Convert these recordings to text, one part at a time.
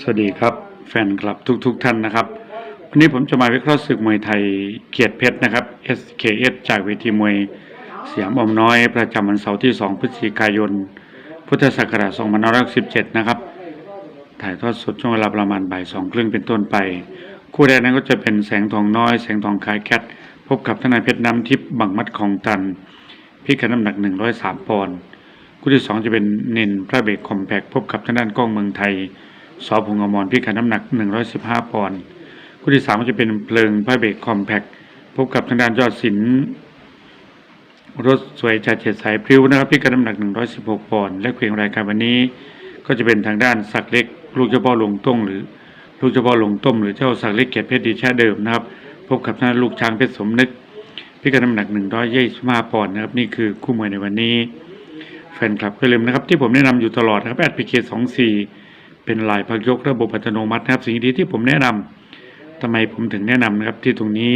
สวัสดีครับแฟนคลับทุกๆทท่านนะครับ วันนี้ผมจะมาวิเคราะห์ศึกมวยไทยเกียรติเพชรนะครับ SKS จากเวทีมวยสยามอมน้อยประจำวันเสาร์ที่ 2 พฤศจิกายน พุทธศักราช2517 นะครับ ถ่ายทอดสดช่วงเวลาประมาณบ่ายสองครึ่งเป็นต้นไป คู่แรกนั้นก็จะเป็นแสงทองน้อย แสงทองคายแคทพบกับทนายเพชรน้ำทิพย์บังมัดของตันพิกัดน้ำหนัก 103 ปอนด์คู่ที่ 2 จะเป็นเนินพระเบกคอมแพกพบกับทางด้านกล้องเมืองไทย สอพงอมรพิกัดน้ำหนัก 115 ปอนด์คู่ที่3ก็จะเป็นเพลิงพระเบรกคอมแพกพบกับทางด้านยอดศิลป์รถสวยจัดเจ็ดสายพริ้วนะครับพิกัดน้ำหนัก 116 ปอนด์และเพลงรายการวันนี้ ก็จะเป็นทางด้านสักเล็ก ลูกเจ้าพ่อหลวงต้งหรือลูกเจ้าพ่อหลวงต้มหรือเจ้าสักเล็กเกียรติเพชรดีแช่เดิมนะครับพบกับทางด้านลูกช้างเพชรสมนึก พิกัดน้ำหนัก 125 ปอนด์นะครับนี่คือคู่มวยในวันนี้แฟนคลับก็อย่าลืมนะครับที่ผมแนะนำอยู่ตลอดนะครับแอดพีเคสองสี่ เป็นลายพักยกระบบอัตโนมัตินะครับ สิ่งดีที่ผมแนะนำทำไมผมถึงแนะนำนะครับ ที่ตรงนี้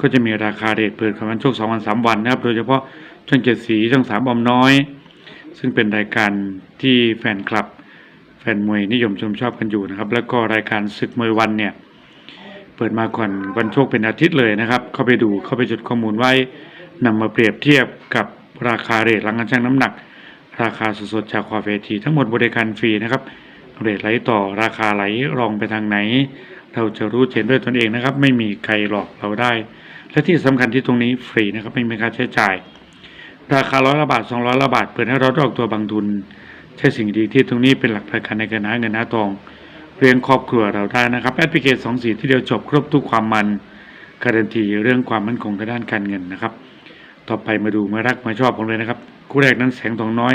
ก็จะมีราคาเรทเปิดของวันโชคสองวันสามวันนะครับ โดยเฉพาะช่องเจ็ดสีช่องสามบอมน้อย ซึ่งเป็นรายการที่แฟนคลับ แฟนมวยนิยมชมชอบกันอยู่นะครับ แล้วก็รายการศึกมวยวันเนี่ยเปิดมาก่อนวันโชคเป็นอาทิตย์เลยนะครับ เข้าไปดูเข้าไปจดข้อมูลไว้นำมาเปรียบเทียบกับราคาเรทหลังการชั่งน้ำหนัก ราคาสดๆจากขอเวทีทั้งหมดบริการฟรีนะครับ เรทไหลต่อราคาไหลรองไปทางไหน เราจะรู้เห็นด้วยตนเองนะครับ ไม่มีใครหลอกเราได้ และที่สำคัญที่ตรงนี้ฟรีนะครับไม่มีค่าใช้จ่าย ราคาร้อยละบาทสองร้อยละบาทเปิดให้เราดออกตัวบางทุน ใช่สิ่งดีที่ตรงนี้เป็นหลักประกันในการหาเงินหาทองเรียงครอบครัวเราได้นะครับแอดพลิเคชันสองสีที่เดียวจบครบทุกความมันการันตีเรื่องความมั่นคงทางด้านการเงินนะครับ ต่อไปมาดูมารักมาชอบผมเลยนะครับ คู่แรกนั้นแสงทองน้อย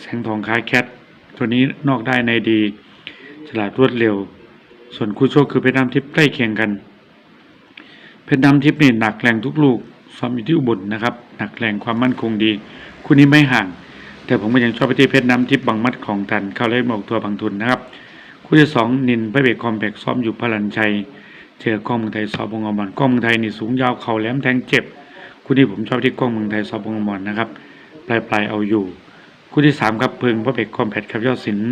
แสงทองคล้ายแคท ตัวนี้นอกได้ในดี ฉลาดรวดเร็ว ส่วนคู่โชคคือเพชรน้ำทิพย์ใกล้เคียงกัน เพชรน้ำทิพย์นี่หนักแรงทุกลูกซ้อมอยู่ที่อุบลนะครับ หนักแรงความมั่นคงดี คู่นี้ไม่ห่าง แต่ผมก็ยังชอบไปที่เพชรน้ำทิพย์บางมัดของตัน เข้าเล่นหมอกตัวบางทุนนะครับ คู่ที่สองนินพระเบกคอมแพกซ้อมอยู่พลันชัย เจอกล้องเมืองไทยสอบบงอมรกล้องเมืองไทยนี่สูงยาวเข่าแหลมแทงเจ็บ คู่ที่ผมชอบที่กล้องเมืองไทยสอบบงอมรนะครับ ปลายปลายเอาอยู่ คู่ที่สามครับเพลิงพระเบกคอมแพกครับยอดศิลป์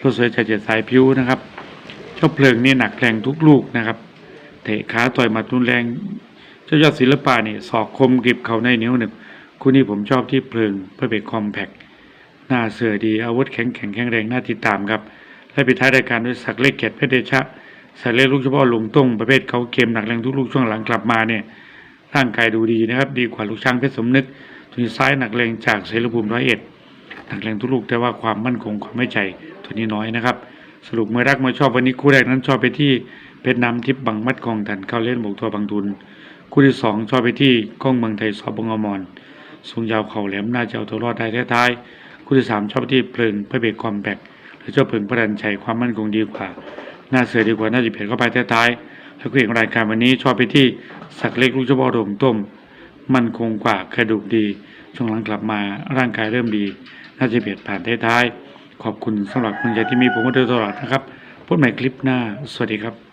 รถสวยใจเจ็ดสายพิ้วนะครับเจ้าเพลิงนี่หนักแรงทุกลูกนะครับ เตะขาต่อยหมัดรุนแรง เจ้ายอดศิลปะนี่ศอกคมกริบเขาในนิ้วหนึ่งคู่นี้ผมชอบที่เพลิงพระเบกคอมแพกหน้าเสือดีอาวุธแข็งแข็งแข็งแรงน่าติดตามครับและปิดท้ายรายการด้วยสักเล็กเกียรติเพชรเดชะสักเล็กลูกเฉพาะลงต้งประเภทเขาเกมหนักแรงทุกลูกช่วงหลังกลับมาเนี่ยร่างกายดูดีนะครับ ดีกว่าลูกช้างเพชรสมนึกตัวนี้ซ้ายหนักแรงจากเสรภูมิร้อยเอ็ด หนักแรงทุกลูกแต่ว่าความมั่นคงความไม่ใจตัวนี้น้อยนะครับ สรุปเมื่อรักเมื่อชอบวันนี้คู่แรกนั้นชอบไปที่เพชรน้ำทิพย์บังมัดกองทันเข้าเล่นบวกตัวบางทุน คู่ที่สองชอบไปที่ก้องเมืองไทยสอบบงอมรสูงยาวเข่าแหลมน่าจะเอาตัวรอดได้ท้ายๆคู่ที่สามชอบไปที่เพลิงพระเบกคอมแบกหรือเจ้าเพลิงพระดันชัยความมั่นคงดีกว่าหน้าเสือดีกว่าน่าจะเพียนเข้าไปท้ายๆแล้วก็อีกรายการวันนี้ชอบไปที่สักเล็กลูกเจ้าพ่อโดมต้มมั่นคงกว่ากระดูกดี ช่วงหลังกลับมาร่างกายเริ่มดี น่าจะเบียดผ่านท้ายๆขอบคุณสำหรับกำลังใจที่มีผมมาโดยตลอดนะครับพบใหม่คลิปหน้า สวัสดีครับ